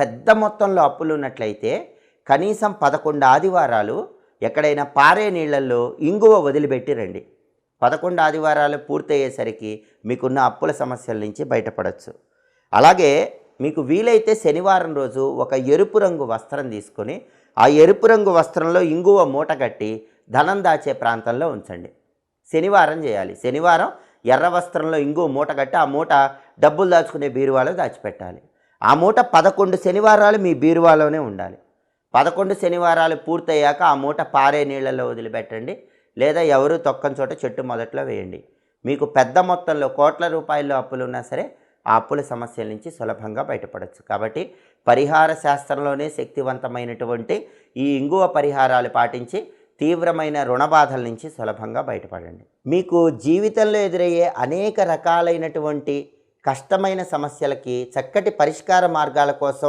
పెద్ద మొత్తంలో అప్పులు ఉన్నట్లయితే కనీసం పదకొండు ఆదివారాలు ఎక్కడైనా పారే నీళ్ళల్లో ఇంగువ వదిలిపెట్టి రండి. పదకొండు ఆదివారాలు పూర్తయ్యేసరికి మీకున్న అప్పుల సమస్యల నుంచి బయటపడవచ్చు అలాగే మీకు వీలైతే శనివారం రోజు ఒక ఎరుపు రంగు వస్త్రం తీసుకొని ఆ ఎరుపు రంగు వస్త్రంలో ఇంగువ మూట కట్టి ధనం దాచే ప్రాంతంలో ఉంచండి. శనివారం చేయాలి. శనివారం ఎర్ర వస్త్రంలో ఇంగువ మూట కట్టి ఆ మూట డబ్బులు దాచుకునే బీరువాలో దాచిపెట్టాలి. ఆ మూట పదకొండు శనివారాలు మీ బీరువాలోనే ఉండాలి. పదకొండు శనివారాలు పూర్తయ్యాక ఆ మూట పారే నీళ్ళలో వదిలిపెట్టండి. లేదా ఎవరు తొక్కని చోట చెట్టు మొదట్లో వేయండి. మీకు పెద్ద మొత్తంలో కోట్ల రూపాయల్లో అప్పులు ఉన్నా సరే ఆ అప్పుల సమస్యల నుంచి సులభంగా బయటపడవచ్చు కాబట్టి పరిహార శాస్త్రంలోనే శక్తివంతమైనటువంటి ఈ ఇంగువ పరిహారాలు పాటించి తీవ్రమైన రుణబాధల నుంచి సులభంగా బయటపడండి. మీకు జీవితంలో ఎదురయ్యే అనేక రకాలైనటువంటి కష్టమైన సమస్యలకి చక్కటి పరిష్కార మార్గాల కోసం